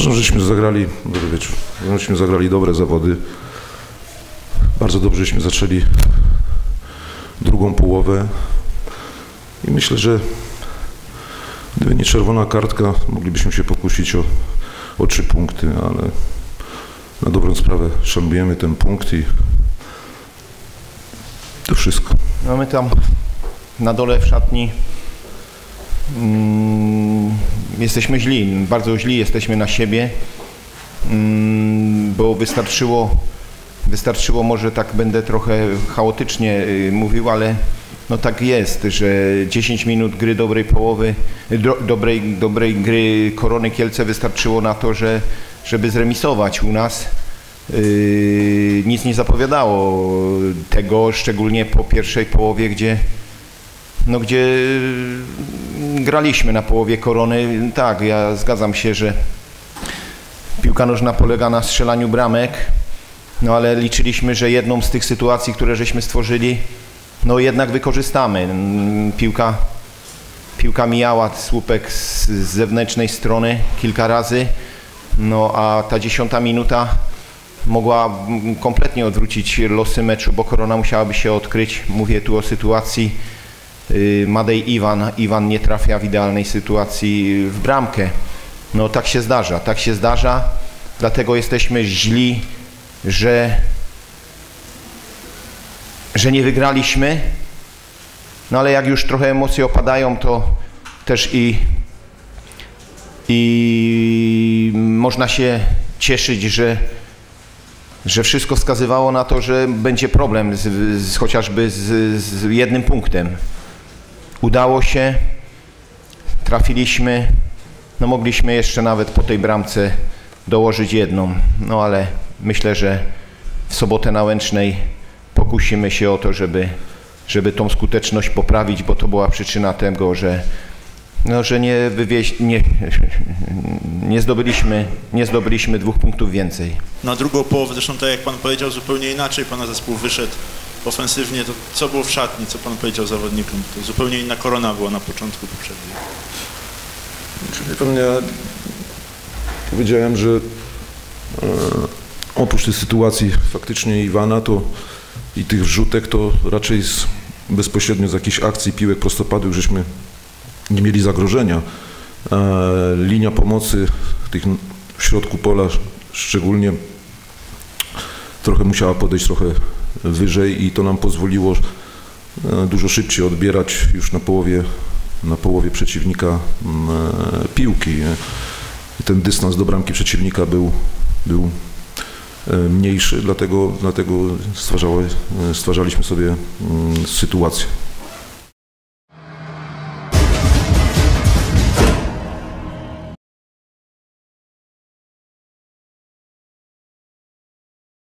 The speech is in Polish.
Uważam, żeśmy zagrali, dobry wieczór, żeśmy zagrali dobre zawody. Bardzo dobrze żeśmy zaczęli drugą połowę i myślę, że gdyby nie czerwona kartka, moglibyśmy się pokusić o, o trzy punkty, ale na dobrą sprawę szanujemy ten punkt i to wszystko. No my tam na dole w szatni jesteśmy źli, bardzo źli jesteśmy na siebie, mm, bo wystarczyło, wystarczyło, może tak będę trochę chaotycznie y, mówił, ale no tak jest, że 10 minut gry dobrej połowy, do, dobrej, dobrej gry Korony Kielce wystarczyło na to, że, żeby zremisować u nas. Yy, nic nie zapowiadało tego, szczególnie po pierwszej połowie, gdzie, no, gdzie graliśmy na połowie korony. Tak, ja zgadzam się, że piłka nożna polega na strzelaniu bramek, no ale liczyliśmy, że jedną z tych sytuacji, które żeśmy stworzyli, no jednak wykorzystamy. Piłka, piłka mijała słupek z, z zewnętrznej strony kilka razy, no a ta dziesiąta minuta mogła kompletnie odwrócić losy meczu, bo Korona musiałaby się odkryć. Mówię tu o sytuacji Madej Iwan. Iwan nie trafia w idealnej sytuacji w bramkę. No tak się zdarza, tak się zdarza. Dlatego jesteśmy źli, że, że nie wygraliśmy. No ale jak już trochę emocje opadają, to też i, i można się cieszyć, że że wszystko wskazywało na to, że będzie problem z, z chociażby z, z, jednym punktem. Udało się, trafiliśmy, no mogliśmy jeszcze nawet po tej bramce dołożyć jedną, no ale myślę, że w sobotę na Łęcznej pokusimy się o to, żeby, żeby tą skuteczność poprawić, bo to była przyczyna tego, że no, że nie, wywieź, nie, nie, zdobyliśmy, nie zdobyliśmy dwóch punktów więcej. Na drugą połowę, zresztą tak jak Pan powiedział, zupełnie inaczej Pana zespół wyszedł ofensywnie. To co było w szatni, co Pan powiedział zawodnikom? To zupełnie inna korona była na początku poprzedniej. Czyli Pan, ja powiedziałem, że e, oprócz tej sytuacji faktycznie Iwana to i tych wrzutek, to raczej z, bezpośrednio z jakichś akcji piłek prostopadłych żeśmy nie mieli zagrożenia. E, linia pomocy tych w środku pola szczególnie trochę musiała podejść trochę wyżej i to nam pozwoliło e, dużo szybciej odbierać już na połowie, na połowie przeciwnika e, piłki. I ten dystans do bramki przeciwnika był, był mniejszy, dlatego, dlatego stwarzaliśmy sobie sytuację.